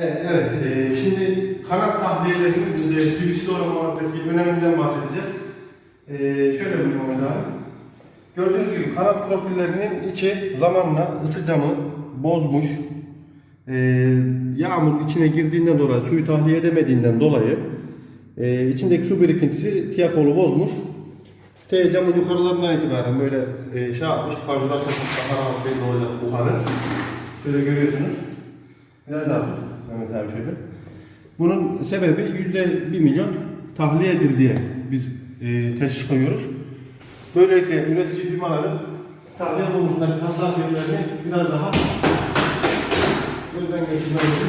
Evet, evet. Ee, şimdi kanat tahliyelerinin e, PVC doğramalardaki öneminden bahsedeceğiz. Ee, şöyle buyurun Mehmet abi. Gördüğünüz gibi kanat profillerinin içi zamanla ısı camı bozmuş. Ee, yağmur içine girdiğinden dolayı, suyu tahliye edemediğinden dolayı e, içindeki su birikintisi tiyakolu bozmuş. T camın yukarılarından itibaren böyle e, şey yapmış, parçalar takıp daha rahat belli olacak buharı. Şöyle görüyorsunuz. Nerede abi? Mehmet abi şöyle. Bunun sebebi yüzde bir milyon tahliyedir diye biz e, teşhis koyuyoruz. Böylelikle üretici firmaların tahliye konusundaki hassasiyetlerini biraz daha gözden geçirmemizi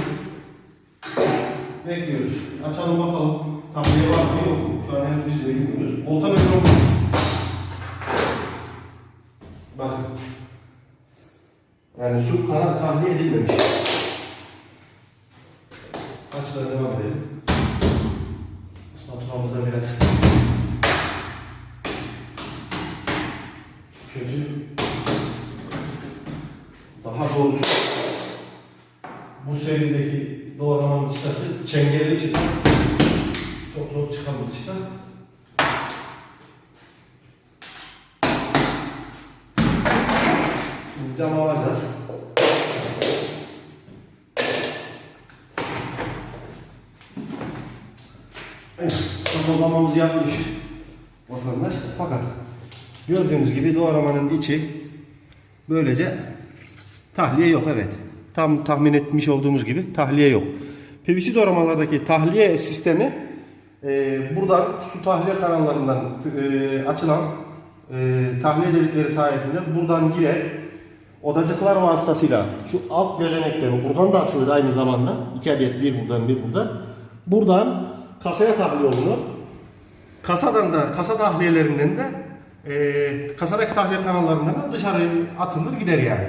bekliyoruz. Açalım bakalım. Tahliye var mı yok mu? Şu an henüz biz de bilmiyoruz. Olsa metre olmaz. Bakın. Yani su kana tahliye edilmemiş. Açılara devam edelim. Spatulamıza biraz kötü. Daha doğrusu bu serideki doğramanın çıtası çengelli çıta. Çok zor çıkan bir çıta. Şimdi cam alacağız. Evet, toplamamızı yapmış vatandaş. Fakat gördüğünüz gibi doğramanın içi böylece tahliye yok evet. Tam tahmin etmiş olduğumuz gibi tahliye yok. PVC doğramalardaki tahliye sistemi e, buradan su tahliye kanallarından e, açılan e, tahliye delikleri sayesinde buradan girer. Odacıklar vasıtasıyla şu alt gözenekleri buradan da açılır aynı zamanda. İki adet bir buradan bir buradan. Buradan kasaya tahliye olunur. Kasadan da kasa tahliyelerinden de e, kasadaki tahliye kanallarından da dışarı atılır gider yani.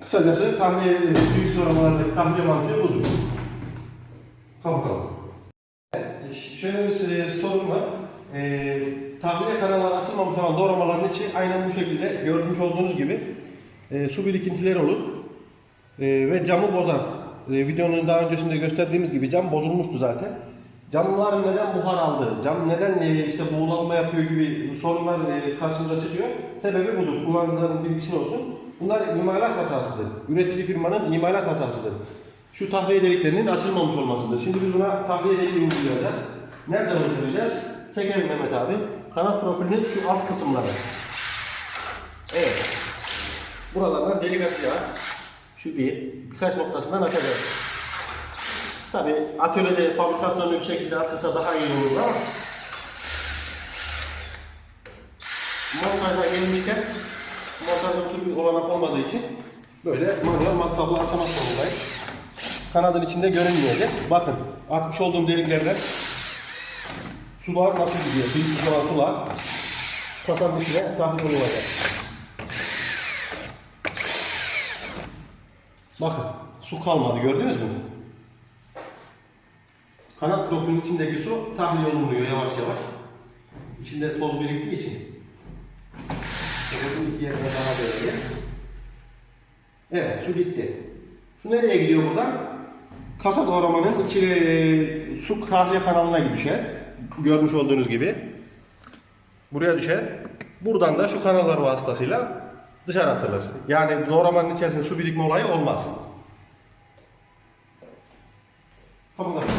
Kısacası tahliye, büyük soramalardaki tahliye mantığı budur. Kapatalım. Şöyle bir e, sorun var. E, tahliye kanalları açılmamış olan doğramaların içi aynen bu şekilde görmüş olduğunuz gibi e, su birikintileri olur E, ve camı bozar. E, videonun daha öncesinde gösterdiğimiz gibi cam bozulmuştu zaten. Camlar neden buhar aldı, cam neden e, işte buğulanma yapıyor gibi sorunlar e, karşımıza çıkıyor. Sebebi budur. Kullanıcıların bilgisinin olsun. Bunlar imalat hatasıdır. Üretici firmanın imalat hatasıdır. Şu tahliye deliklerinin açılmamış olmasıdır. Şimdi biz buna tahliye deliği uygulayacağız. Nereden uygulayacağız? Çekelim Mehmet abi. Kanat profilinin şu alt kısımları. Evet. Buralardan delik açacağız. Şu bir. Birkaç noktasından açacağız. Tabi atölyede fabrikasyonlu bir şekilde açılsa daha iyi olur ama montajda gelmişken montajda tür bir olanak olmadığı için böyle manuel matkapla açamak zorundayız. Kanadın içinde görünmeyecek. Bakın atmış olduğum deliklerden sular nasıl gidiyor? Büyük olan sular kasanın içine tahmin olacak. Bakın su kalmadı gördünüz mü? Kanat profilinin içindeki su tahliye olunuyor yavaş yavaş. İçinde toz biriktiği için. Bakın iki yerine daha böyle. Evet su gitti. Su nereye gidiyor buradan? Kasa doğramanın içi e, su tahliye kanalına düşer. Görmüş olduğunuz gibi. Buraya düşer. Buradan da şu kanallar vasıtasıyla dışarı atılır. Yani doğramanın içerisinde su birikme olayı olmaz. Kapatalım.